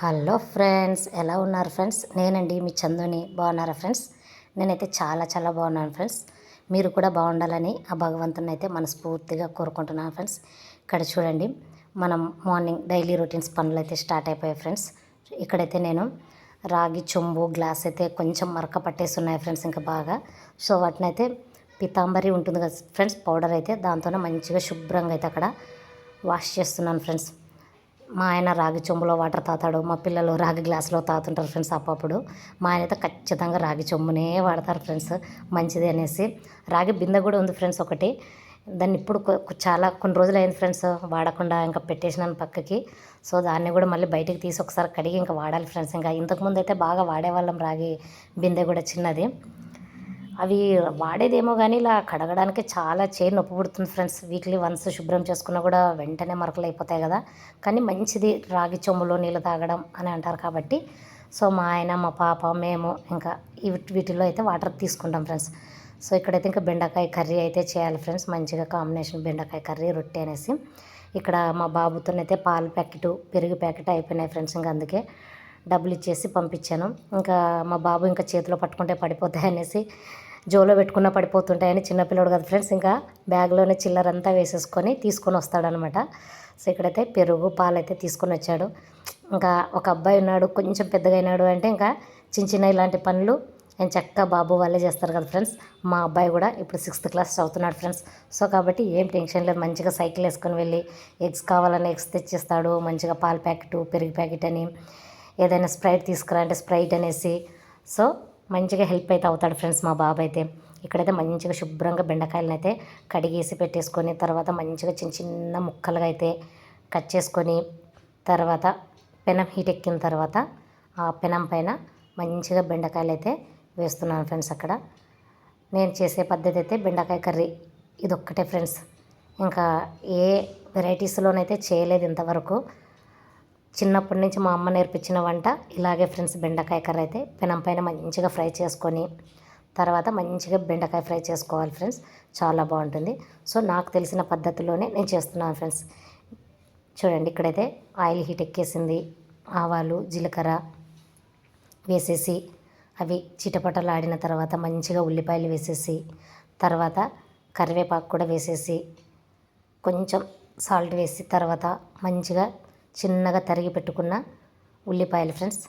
Hello friends ఎలా ఉన్నారు friends? నేనండి మీ చందుని. బాగున్నారా ఫ్రెండ్స్? నేనైతే చాలా చాలా బాగున్నాను ఫ్రెండ్స్. మీరు కూడా బాగుండాలని ఆ భగవంతుని అయితే మనస్ఫూర్తిగా కోరుకుంటున్నాను ఫ్రెండ్స్. ఇక్కడ చూడండి మనం మార్నింగ్ డైలీ రొటీన్స్ పనులు అయితే స్టార్ట్ అయిపోయాయి ఫ్రెండ్స్. ఇక్కడైతే నేను రాగి చెంబు గ్లాస్ అయితే కొంచెం మరక పట్టేసి ఉన్నాయి ఫ్రెండ్స్ ఇంకా బాగా. సో వాటినైతే పితాంబరి ఉంటుంది కదా ఫ్రెండ్స్ పౌడర్ అయితే దాంతోనే మంచిగా శుభ్రంగా అయితే అక్కడ వాష్ చేస్తున్నాను ఫ్రెండ్స్. మా ఆయన రాగి చెంబులో వాటర్ తాతాడు మా పిల్లలు రాగి గ్లాసులో తాతుంటారు ఫ్రెండ్స్ అప్పుడప్పుడు. మా ఆయన అయితే ఖచ్చితంగా రాగి చెంబునే వాడతారు ఫ్రెండ్స్ మంచిది అనేసి. రాగి బిందె కూడా ఉంది ఫ్రెండ్స్ ఒకటి. దాన్ని ఇప్పుడు చాలా కొన్ని రోజులు అయింది ఫ్రెండ్స్ వాడకుండా ఇంకా పెట్టేసినాను పక్కకి. సో దాన్ని కూడా మళ్ళీ బయటికి తీసి ఒకసారి కడిగి ఇంకా వాడాలి ఫ్రెండ్స్. ఇంకా ఇంతకుముందు అయితే బాగా వాడేవాళ్ళం రాగి బిందె కూడా చిన్నది. అవి వాడేదేమో కానీ ఇలా కడగడానికి చాలా చేయి నొప్పి పుడుతుంది ఫ్రెండ్స్. వీక్లీ వన్స్ శుభ్రం చేసుకున్నా కూడా వెంటనే మరకలు అయిపోతాయి కదా. కానీ మంచిది రాగి చెంబులో నీళ్ళు తాగడం అని అంటారు కాబట్టి. సో మా ఆయన మా పాప మేము ఇంకా వీటిలో అయితే వాటర్ తీసుకుంటాం ఫ్రెండ్స్. సో ఇక్కడైతే ఇంకా బెండకాయ కర్రీ అయితే చేయాలి ఫ్రెండ్స్. మంచిగా కాంబినేషన్ బెండకాయ కర్రీ రొట్టె అనేసి. ఇక్కడ మా బాబుతోనైతే పాల ప్యాకెట్ పెరుగు ప్యాకెట్ అయిపోయినాయి ఫ్రెండ్స్ ఇంకా అందుకే డబ్బులు ఇచ్చేసి పంపించాను. ఇంకా మా బాబు ఇంకా చేతిలో పట్టుకుంటే పడిపోతాయి అనేసి జోలో పెట్టుకున్న పడిపోతుంటాయని చిన్నపిల్లడు కదా ఫ్రెండ్స్ ఇంకా బ్యాగ్లోనే చిల్లరంతా వేసేసుకొని తీసుకొని వస్తాడనమాట. సో ఇక్కడైతే పెరుగు పాలు అయితే తీసుకొని వచ్చాడు. ఇంకా ఒక అబ్బాయి ఉన్నాడు కొంచెం పెద్దగా అయినాడు అంటే ఇంకా చిన్న చిన్న ఇలాంటి పనులు నేను చక్కగా బాబు వాళ్ళే చేస్తారు కదా ఫ్రెండ్స్. మా అబ్బాయి కూడా ఇప్పుడు సిక్స్త్ క్లాస్ చదువుతున్నాడు ఫ్రెండ్స్. సో కాబట్టి ఏం టెన్షన్ లేదు మంచిగా సైకిల్ వేసుకొని వెళ్ళి ఎగ్స్ కావాలని ఎగ్స్ తెచ్చిస్తాడు మంచిగా పాల ప్యాకెట్ పెరుగు ప్యాకెట్ అని ఏదైనా స్ప్రైట్ తీసుకురా అంటే స్ప్రైట్ అనేసి. సో మంచిగా హెల్ప్ అయితే అవుతాడు ఫ్రెండ్స్ మా బాబు అయితే. ఇక్కడైతే మంచిగా శుభ్రంగా బెండకాయలను అయితే కడిగేసి పెట్టేసుకొని తర్వాత మంచిగా చిన్న చిన్న ముక్కలుగా అయితే కట్ చేసుకొని తర్వాత పెనం హీట్ ఎక్కిన తర్వాత ఆ పెనం పైన మంచిగా బెండకాయలు అయితే వేస్తున్నాను ఫ్రెండ్స్ అక్కడ. నేను చేసే పద్ధతి అయితే బెండకాయ కర్రీ ఇదొక్కటే ఫ్రెండ్స్. ఇంకా ఏ వెరైటీస్లోనైతే చేయలేదు ఇంతవరకు. చిన్నప్పటి నుంచి మా అమ్మ నేర్పించిన వంట ఇలాగే ఫ్రెండ్స్ బెండకాయ కర్రీ అయితే పెనం పైన మంచిగా ఫ్రై చేసుకొని తర్వాత మంచిగా బెండకాయ ఫ్రై చేసుకోవాలి ఫ్రెండ్స్. చాలా బాగుంటుంది. సో నాకు తెలిసిన పద్ధతిలోనే నేను చేస్తున్నాను ఫ్రెండ్స్. చూడండి ఇక్కడైతే ఆయిల్ హీట్ ఎక్కేసింది. ఆవాలు జీలకర్ర వేసేసి అవి చిటపటలాడిన తర్వాత మంచిగా ఉల్లిపాయలు వేసేసి తర్వాత కరివేపాకు కూడా వేసేసి కొంచెం సాల్ట్ వేసి తర్వాత మంచిగా చిన్నగా తరిగి పెట్టుకున్న ఉల్లిపాయలు ఫ్రెండ్స్.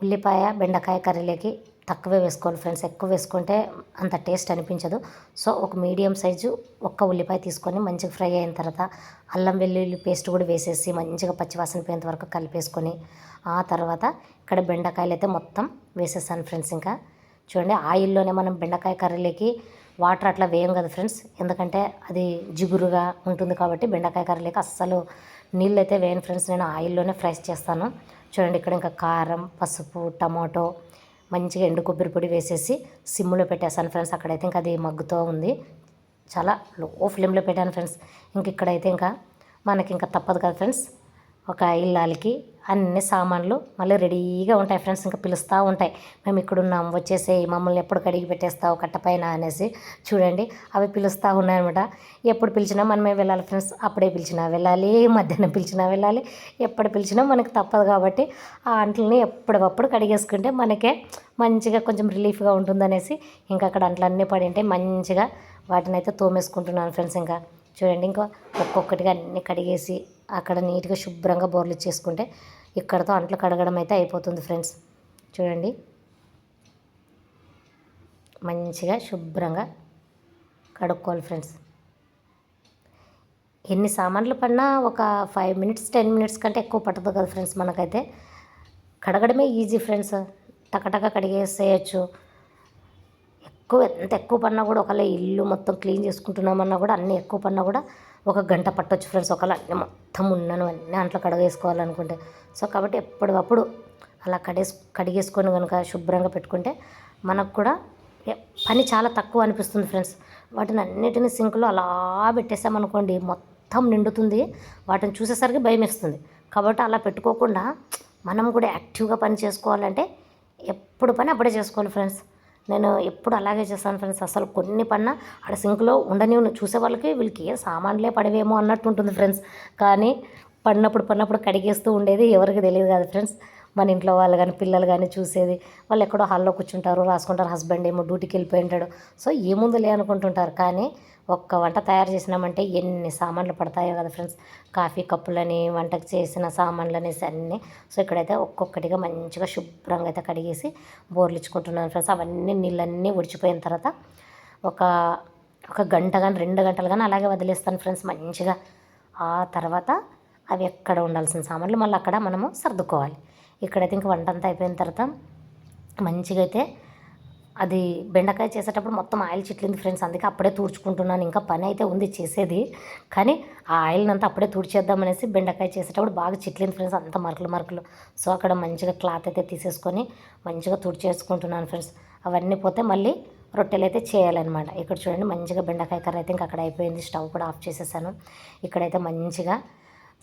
ఉల్లిపాయ బెండకాయ కర్రీలోకి తక్కువే వేసుకోవాలి ఫ్రెండ్స్. ఎక్కువ వేసుకుంటే అంత టేస్ట్ అనిపించదు. సో ఒక మీడియం సైజు ఒక్క ఉల్లిపాయ తీసుకొని మంచిగా ఫ్రై అయిన తర్వాత అల్లం వెల్లుల్లి పేస్ట్ కూడా వేసేసి మంచిగా పచ్చివాసన పోయేంత వరకు కలిపేసుకొని ఆ తర్వాత ఇక్కడ బెండకాయలు అయితే మొత్తం వేసేసాను ఫ్రెండ్స్ ఇంకా. చూడండి ఆయిల్లోనే మనం బెండకాయ కర్రీలోకి వాటర్ అట్లా వేయం కదా ఫ్రెండ్స్. ఎందుకంటే అది జిగురుగా ఉంటుంది కాబట్టి బెండకాయ కర్రీలోకి అస్సలు నీళ్ళు అయితే వేయను ఫ్రెండ్స్ నేను ఆయిల్లోనే ఫ్రై చేస్తాను. చూడండి ఇక్కడ ఇంకా కారం పసుపు టమాటో మంచిగా ఎండు కొబ్బరి పొడి వేసేసి సిమ్లో పెట్టేస్తాను ఫ్రెండ్స్. అక్కడైతే ఇంకా అది మగ్గుతూ ఉంది. చాలా లో ఫ్లేమ్లో పెట్టాను ఫ్రెండ్స్. ఇంక ఇక్కడైతే ఇంకా మనకి ఇంకా తప్పదు కదా ఫ్రెండ్స్. ఒక ఇల్లాలకి అన్ని సామాన్లు మళ్ళీ రెడీగా ఉంటాయి ఫ్రెండ్స్ ఇంకా పిలుస్తూ ఉంటాయి. మేము ఇక్కడున్నాం వచ్చేసే వచ్చేసి మమ్మల్ని ఎప్పుడు కడిగి పెట్టేస్తావు కట్టపైన అనేసి చూడండి. అవి పిలుస్తూ ఉన్నాయన్నమాట. ఎప్పుడు పిలిచినా మనమే వెళ్ళాలి ఫ్రెండ్స్ అప్పుడే పిలిచినా వెళ్ళాలి మధ్యాహ్నం పిలిచినా వెళ్ళాలి ఎప్పుడు పిలిచినా మనకు తప్పదు కాబట్టి ఆ అంట్లని ఎప్పటికప్పుడు కడిగేసుకుంటే మనకే మంచిగా కొంచెం రిలీఫ్గా ఉంటుందనేసి ఇంకా అక్కడ అంట్లన్నీ పడి ఉంటే మంచిగా వాటిని అయితే తోమేసుకుంటున్నాను ఫ్రెండ్స్ ఇంకా. చూడండి ఇంకా ఒక్కొక్కటిగా అన్ని కడిగేసి అక్కడ నీట్గా శుభ్రంగా బోర్లు ఇచ్చేసుకుంటే ఇక్కడతో అంట్లు కడగడం అయితే అయిపోతుంది ఫ్రెండ్స్. చూడండి. మంచిగా శుభ్రంగా కడుక్కోవాలి ఫ్రెండ్స్. ఎన్ని సామాన్లు పడినా ఒక ఫైవ్ మినిట్స్ టెన్ మినిట్స్ కంటే ఎక్కువ పట్టదు కదా ఫ్రెండ్స్ మనకైతే. కడగడమే ఈజీ ఫ్రెండ్స్. టకటక కడిగేసేయచ్చు. ఎక్కువ ఎంత ఎక్కువ పడినా కూడా ఒకవేళ ఇల్లు మొత్తం క్లీన్ చేసుకుంటున్నామన్నా కూడా అన్నీ ఎక్కువ పడినా కూడా ఒక గంట పట్టొచ్చు ఫ్రెండ్స్ ఒకవేళ అన్నీ మొత్తం ఉన్నాను అన్నీ అంట్లో కడగేసుకోవాలనుకుంటే. సో కాబట్టి ఎప్పటికప్పుడు అలా కడేసి కడిగేసుకొని కనుక శుభ్రంగా పెట్టుకుంటే మనకు కూడా పని చాలా తక్కువ అనిపిస్తుంది ఫ్రెండ్స్. వాటిని అన్నిటిని సింక్లో అలా పెట్టేసామనుకోండి మొత్తం నిండుతుంది వాటిని చూసేసరికి భయం వేస్తుంది. కాబట్టి అలా పెట్టుకోకుండా మనం కూడా యాక్టివ్గా పని చేసుకోవాలంటే ఎప్పుడు పని అప్పుడే చేసుకోవాలి ఫ్రెండ్స్. నేను ఎప్పుడు అలాగే చేస్తాను ఫ్రెండ్స్ అసలు కొన్ని పన్నా ఆడ సింక్లో ఉండని చూసే వాళ్ళకి వీళ్ళకి ఏ సామాన్లే పడవేమో అన్నట్టు ఉంటుంది ఫ్రెండ్స్ కానీ పడినప్పుడు పడినప్పుడు కడిగేస్తూ ఉండేది ఎవరికి తెలియదు కాదు ఫ్రెండ్స్ మన ఇంట్లో వాళ్ళు కానీ పిల్లలు కానీ చూసేది. వాళ్ళు ఎక్కడో హాల్లో కూర్చుంటారు రాసుకుంటారు హస్బెండ్ ఏమో డ్యూటీకి వెళ్ళిపోయి ఉంటాడు. సో ఏముందులే అనుకుంటుంటారు. కానీ ఒక్క వంట తయారు చేసినామంటే ఎన్ని సామాన్లు పడతాయో కదా ఫ్రెండ్స్. కాఫీ కప్పులని వంటకు చేసిన సామాన్లు అనేసి అన్నీ. సో ఇక్కడైతే ఒక్కొక్కటిగా మంచిగా శుభ్రంగా అయితే కడిగేసి బోర్లు ఇచ్చుకుంటున్నాను ఫ్రెండ్స్. అవన్నీ నీళ్ళన్నీ ఉడిచిపోయిన తర్వాత ఒక ఒక గంట కానీ రెండు గంటలు కానీ అలాగే వదిలేస్తాను ఫ్రెండ్స్ మంచిగా. ఆ తర్వాత అవి ఎక్కడ ఉండాల్సిన సామాన్లు మళ్ళీ అక్కడ మనము సర్దుకోవాలి. ఇక్కడైతే ఇంక వంట అంతా అయిపోయిన తర్వాత మంచిగా అయితే అది బెండకాయ చేసేటప్పుడు మొత్తం ఆయిల్ చిట్లింది ఫ్రెండ్స్. అందుకే అప్పుడే తుడుచుకుంటున్నాను. ఇంకా పని అయితే ఉంది చేసేది. కానీ ఆ ఆయిల్ని అంతా అప్పుడే తూడ్చేద్దామనేసి బెండకాయ చేసేటప్పుడు బాగా చిట్లింది ఫ్రెండ్స్. అంత మరకలు మరకలు. సో అక్కడ మంచిగా క్లాత్ అయితే తీసేసుకొని మంచిగా తుడిచేసుకుంటున్నాను ఫ్రెండ్స్. అవన్నీ పోతే మళ్ళీ రొట్టెలు అయితే చేయాలన్నమాట. ఇక్కడ చూడండి మంచిగా బెండకాయ కర్రీ అయితే ఇంకా అక్కడ అయిపోయింది. స్టవ్ కూడా ఆఫ్ చేసేసాను. ఇక్కడైతే మంచిగా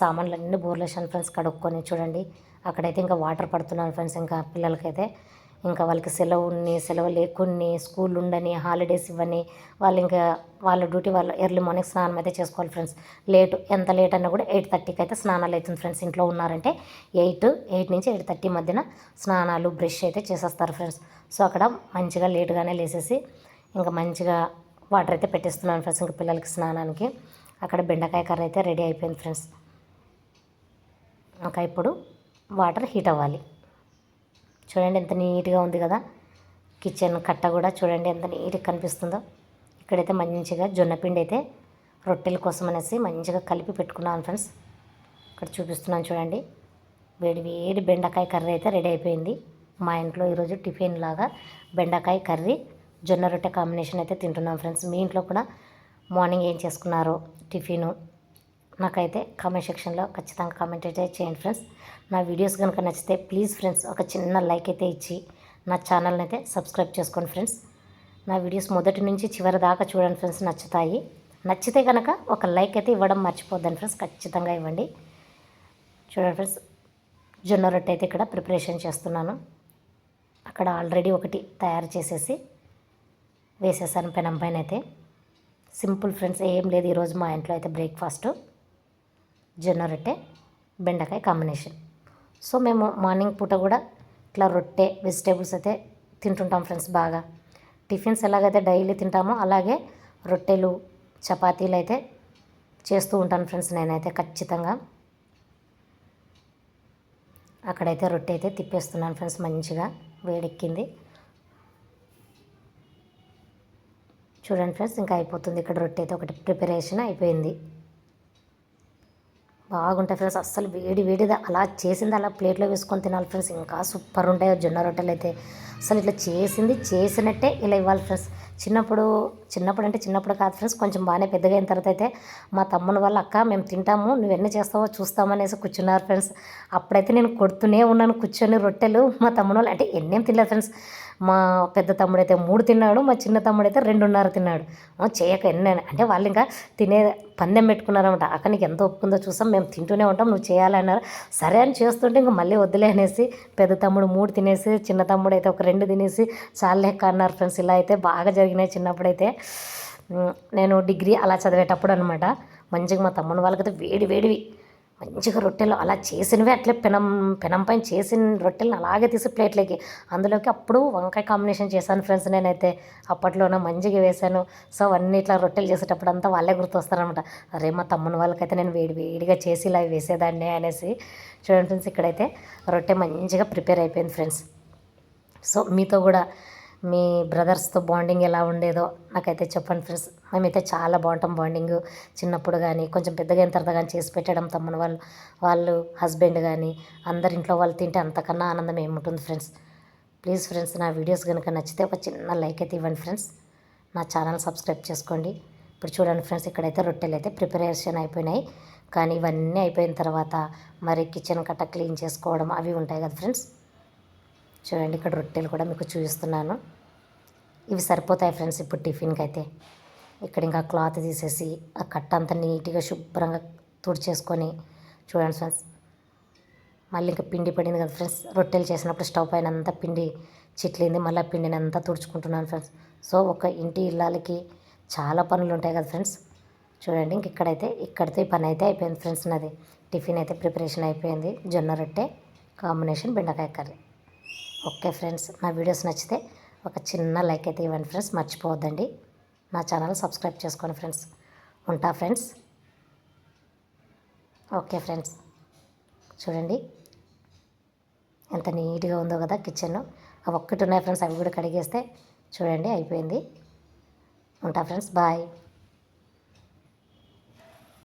సామాన్లు అన్నీ బోర్లేసాను ఫ్రెండ్స్. కడుక్కొని చూడండి. అక్కడైతే ఇంకా వాటర్ పడుతున్నాను ఫ్రెండ్స్ ఇంకా పిల్లలకైతే. ఇంకా వాళ్ళకి సెలవు ఉన్ని సెలవు లేకున్ని స్కూల్ ఉండని హాలిడేస్ ఇవ్వని వాళ్ళు ఇంకా వాళ్ళ డ్యూటీ వాళ్ళు ఎర్లీ మార్నింగ్ స్నానం అయితే చేసుకోవాలి ఫ్రెండ్స్. లేట్ ఎంత లేట్ అన్నా కూడా ఎయిట్ థర్టీకి అయితే స్నానాలు అవుతుంది ఫ్రెండ్స్. ఇంట్లో ఉన్నారంటే ఎయిట్ ఎయిట్ నుంచి ఎయిట్ థర్టీ మధ్యన స్నానాలు బ్రష్ అయితే చేసేస్తారు ఫ్రెండ్స్. సో అక్కడ మంచిగా లేట్గానే లేసేసి ఇంకా మంచిగా వాటర్ అయితే పెట్టేస్తున్నాను ఫ్రెండ్స్ ఇంకా పిల్లలకి స్నానానికి. అక్కడ బెండకాయ కర్ర అయితే రెడీ అయిపోయింది ఫ్రెండ్స్. ఇంకా ఇప్పుడు వాటర్ హీట్ అవ్వాలి. చూడండి ఎంత నీట్గా ఉంది కదా. కిచెన్ కట్ట కూడా చూడండి ఎంత నీట్గా కనిపిస్తుందో. ఇక్కడైతే మంచిగా జొన్న పిండి అయితే రొట్టెల కోసం అనేసి మంచిగా కలిపి పెట్టుకున్నాను ఫ్రెండ్స్. ఇక్కడ చూపిస్తున్నాను చూడండి. వేడి వేడి బెండకాయ కర్రీ అయితే రెడీ అయిపోయింది. మా ఇంట్లో ఈరోజు టిఫిన్ లాగా బెండకాయ కర్రీ జొన్న రొట్టె కాంబినేషన్ అయితే తింటున్నాం ఫ్రెండ్స్. మీ ఇంట్లో కూడా మార్నింగ్ ఏం చేసుకున్నారో టిఫిను? నాకైతే కామెంట్ సెక్షన్లో ఖచ్చితంగా కామెంట్ అయితే చేయండి ఫ్రెండ్స్ నా వీడియోస్ కనుక నచ్చితే ప్లీజ్ ఫ్రెండ్స్ ఒక చిన్న లైక్ అయితే ఇచ్చి నా ఛానల్ని అయితే సబ్స్క్రైబ్ చేసుకోండి ఫ్రెండ్స్ నా వీడియోస్ మొదటి నుంచి చివరి దాకా చూడండి ఫ్రెండ్స్ నచ్చుతాయి. నచ్చితే కనుక ఒక లైక్ అయితే ఇవ్వడం మర్చిపోద్దండి ఫ్రెండ్స్ ఖచ్చితంగా ఇవ్వండి. చూడండి ఫ్రెండ్స్ జొన్న రొట్టె అయితే ఇక్కడ ప్రిపరేషన్ చేస్తున్నాను. అక్కడ ఆల్రెడీ ఒకటి తయారు చేసేసి వేసేసాను పెనం పైన అయితే. సింపుల్ ఫ్రెండ్స్ ఏం లేదు ఈరోజు మా ఇంట్లో అయితే బ్రేక్ఫాస్టు జొన్న రొట్టె బెండకాయ కాంబినేషన్ సో మేము మార్నింగ్ పూట కూడా ఇట్లా రొట్టె వెజిటేబుల్స్ అయితే తింటుంటాం ఫ్రెండ్స్ బాగా. టిఫిన్స్ ఎలాగైతే డైలీ తింటామో అలాగే రొట్టెలు చపాతీలు అయితే చేస్తూ ఉంటాను ఫ్రెండ్స్ నేనైతే ఖచ్చితంగా. అక్కడైతే రొట్టె అయితే తిప్పేస్తున్నాను ఫ్రెండ్స్ మంచిగా వేడెక్కింది. చూడండి ఫ్రెండ్స్ ఇంకా అయిపోతుంది. ఇక్కడ రొట్టె అయితే ఒకటి ప్రిపరేషన్ అయిపోయింది. బాగుంటాయి ఫ్రెండ్స్. అస్సలు వేడి వేడిది అలా చేసింది అలా ప్లేట్లో వేసుకొని తినాలి ఫ్రెండ్స్. ఇంకా సూపర్ ఉంటాయి జొన్న రొట్టెలు అయితే. అసలు ఇట్లా చేసింది చేసినట్టే ఇలా ఇవ్వాలి ఫ్రెండ్స్. చిన్నప్పుడు చిన్నప్పుడు అంటే చిన్నప్పుడు కాదు ఫ్రెండ్స్ కొంచెం బాగానే పెద్దగా అయిన తర్వాత అయితే మా తమ్ముని వాళ్ళ అక్క మేము తింటాము నువ్వు చేస్తావో చూస్తామనేసి కూర్చున్నారు ఫ్రెండ్స్. అప్పుడైతే నేను కొడుతూనే ఉన్నాను కూర్చొని రొట్టెలు. మా తమ్ముని వాళ్ళు అంటే ఎన్నేం తినలేదు ఫ్రెండ్స్. మా పెద్ద తమ్ముడైతే మూడు తిన్నాడు మా చిన్న తమ్ముడైతే రెండున్నర తిన్నాడు. చేయక ఎన్న అంటే వాళ్ళు ఇంకా తినే పందెం పెట్టుకున్నారనమాట అక్క నీకు ఎంత ఒప్పుకుందో చూసాం మేము తింటూనే ఉంటాం నువ్వు చేయాలన్నారు సరే అని చేస్తుంటే ఇంకా మళ్ళీ వద్దులే అనేసి పెద్ద తమ్ముడు మూడు తినేసి చిన్న తమ్ముడు అయితే ఒక రెండు తినేసి చాలా లెక్క అన్నారు ఫ్రెండ్స్. ఇలా అయితే బాగా జరిగినాయి చిన్నప్పుడైతే. నేను డిగ్రీ అలా చదివేటప్పుడు అనమాట మంచిగా మా తమ్ముడు వాళ్ళకైతే వేడి వేడివి. మంచిగా రొట్టెలు అలా చేసినవి అట్లే పెనం పెనం పైన చేసిన రొట్టెలను అలాగే తీసి ప్లేట్లోకి. అందులోకి అప్పుడు వంకాయ కాంబినేషన్ చేశాను ఫ్రెండ్స్ నేనైతే. అప్పట్లోనే మంచిగా వేశాను. సో అవన్నీ ఇట్లా రొట్టెలు చేసేటప్పుడు అంతా వాళ్ళే గుర్తొస్తారనమాట అరే మా తమ్ముని వాళ్ళకైతే నేను వేడి వేడిగా చేసి ఇలా వేసేదాన్ని అనేసి. చూడండి ఫ్రెండ్స్ ఇక్కడైతే రొట్టె మంచిగా ప్రిపేర్ అయిపోయింది ఫ్రెండ్స్. సో మీతో కూడా మీ బ్రదర్స్తో బాండింగ్ ఎలా ఉండేదో నాకైతే చెప్పండి ఫ్రెండ్స్. మేమైతే చాలా బాగుంటాం బాండింగ్. చిన్నప్పుడు కానీ కొంచెం పెద్దగా అయిన తర్వాత కానీ చేసి పెట్టడం తమ్ముడు వాళ్ళు వాళ్ళు హస్బెండ్ కానీ అందరి ఇంట్లో వాళ్ళు తింటే అంతకన్నా ఆనందం ఏముంటుంది ఫ్రెండ్స్. ప్లీజ్ ఫ్రెండ్స్ నా వీడియోస్ కనుక నచ్చితే ఒక చిన్న లైక్ అయితే ఇవ్వండి ఫ్రెండ్స్. నా ఛానల్ సబ్స్క్రైబ్ చేసుకోండి. ఇప్పుడు చూడండి ఫ్రెండ్స్ ఇక్కడైతే రొట్టెలు అయితే ప్రిపరేషన్ అయిపోయినాయి. కానీ ఇవన్నీ అయిపోయిన తర్వాత మరి కిచెన్ కట్ట క్లీన్ చేసుకోవడం అవి ఉంటాయి కదా ఫ్రెండ్స్. చూడండి ఇక్కడ రొట్టెలు కూడా మీకు చూపిస్తున్నాను. ఇవి సరిపోతాయి ఫ్రెండ్స్ ఇప్పుడు టిఫిన్కి అయితే? ఇక్కడ ఇంకా క్లాత్ తీసేసి ఆ కట్ట అంతా నీట్గా శుభ్రంగా తుడిచేసుకొని చూడండి ఫ్రెండ్స్. మళ్ళీ ఇంకా పిండి పడింది కదా ఫ్రెండ్స్. రొట్టెలు చేసినప్పుడు స్టవ్ పైన అంతా పిండి చిట్లింది. మళ్ళీ పిండిని అంతా తుడుచుకుంటున్నాను ఫ్రెండ్స్. సో ఒక ఇంటి ఇళ్ళకి చాలా పనులు ఉంటాయి కదా ఫ్రెండ్స్. చూడండి ఇంక ఇక్కడైతే ఇక్కడితో ఈ పని అయితే అయిపోయింది ఫ్రెండ్స్ నాది. టిఫిన్ అయితే ప్రిపరేషన్ అయిపోయింది. జొన్న రొట్టె కాంబినేషన్ బెండకాయ కర్రీ. ఓకే ఫ్రెండ్స్ నా వీడియోస్ నచ్చితే ఒక చిన్న లైక్ అయితే ఇవ్వండి ఫ్రెండ్స్ మర్చిపోవద్దండి. నా ఛానల్ సబ్స్క్రైబ్ చేసుకోండి ఫ్రెండ్స్. ఉంటా ఫ్రెండ్స్? Okay friends. చూడండి. ఎంత నీట్గా ఉందో కదా కిచెన్. అవి ఒక్కటి ఉన్నాయి ఫ్రెండ్స్ అవి కూడా కడిగేస్తే చూడండి అయిపోయింది. ఉంటా ఫ్రెండ్స్ బాయ్.